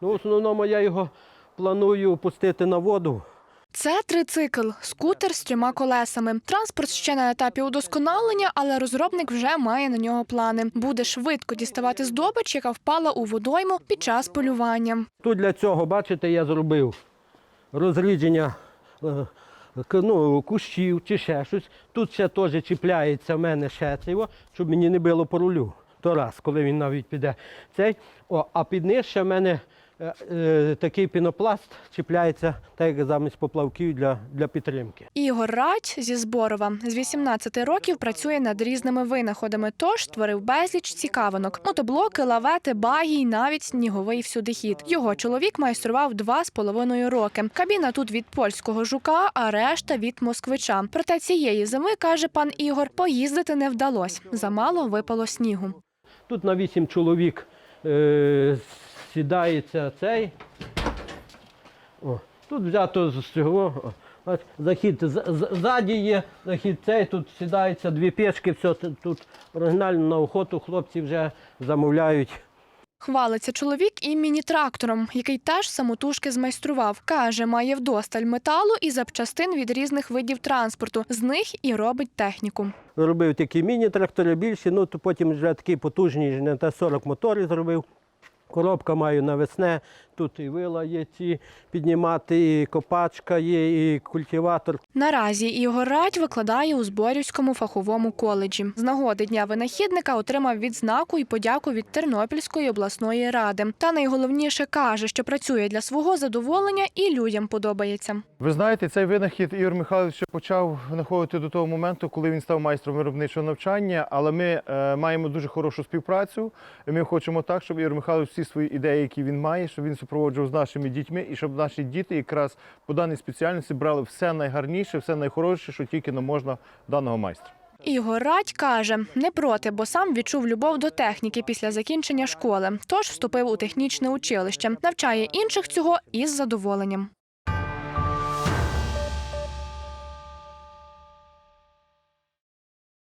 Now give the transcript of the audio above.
Ну, в основному я його планую пустити на воду. Це трицикл, скутер з трьома колесами. Транспорт ще на етапі удосконалення, але розробник вже має на нього плани. Буде швидко діставати здобич, яка впала у водойму під час полювання. Тут для цього, бачите, я зробив розрідження е, ну, кущів чи ще щось. Тут ще теж чіпляється в мене ще цього, щоб мені не било по рулю. То раз, коли він навіть піде цей. О, а під низ ще в мене такий пінопласт чіпляється, так як замість поплавків для, для підтримки. Ігор Радь зі Зборова з 18 років працює над різними винаходами, тож створив безліч цікавинок: мотоблоки, лавети, багі, навіть сніговий всюдихід. Його чоловік майстрував два з половиною роки. Кабіна тут від польського жука, а решта від москвича. Проте цієї зими каже пан Ігор, поїздити не вдалось. Замало випало снігу. Тут на вісім чоловік е, сідається цей. О, тут взято з цього. о, Захід ззаді є, захід цей, тут сідається дві печки, все тут оригінально на охоту хлопці вже замовляють. Хвалиться чоловік і міні-трактором, який теж самотужки змайстрував. Каже, має вдосталь металу і запчастин від різних видів транспорту. З них і робить техніку. Робив такі міні-трактори більші, ну то потім вже такі потужні на Т-40 мотори зробив. Коробка маю навесне, тут і вила є ці піднімати, і копачка є, і культиватор. Наразі Ігор Радь викладає у Зборівському фаховому коледжі. З нагоди дня винахідника отримав відзнаку і подяку від Тернопільської обласної ради. Та найголовніше каже, що працює для свого задоволення і людям подобається. Ви знаєте, цей винахід Ігор Михайлович почав знаходити до того моменту, коли він став майстром виробничого навчання. Але ми е, маємо дуже хорошу співпрацю. І ми хочемо так, щоб Ігор Михайлович всі свої ідеї, які він має, щоб він супроводжував з нашими дітьми, і щоб наші діти якраз по даній спеціальності брали все найгарніше, все найхороше, що тільки не можна даного майстра. Ігор Радь каже, не проти, бо сам відчув любов до техніки після закінчення школи. Тож вступив у технічне училище, навчає інших цього із задоволенням.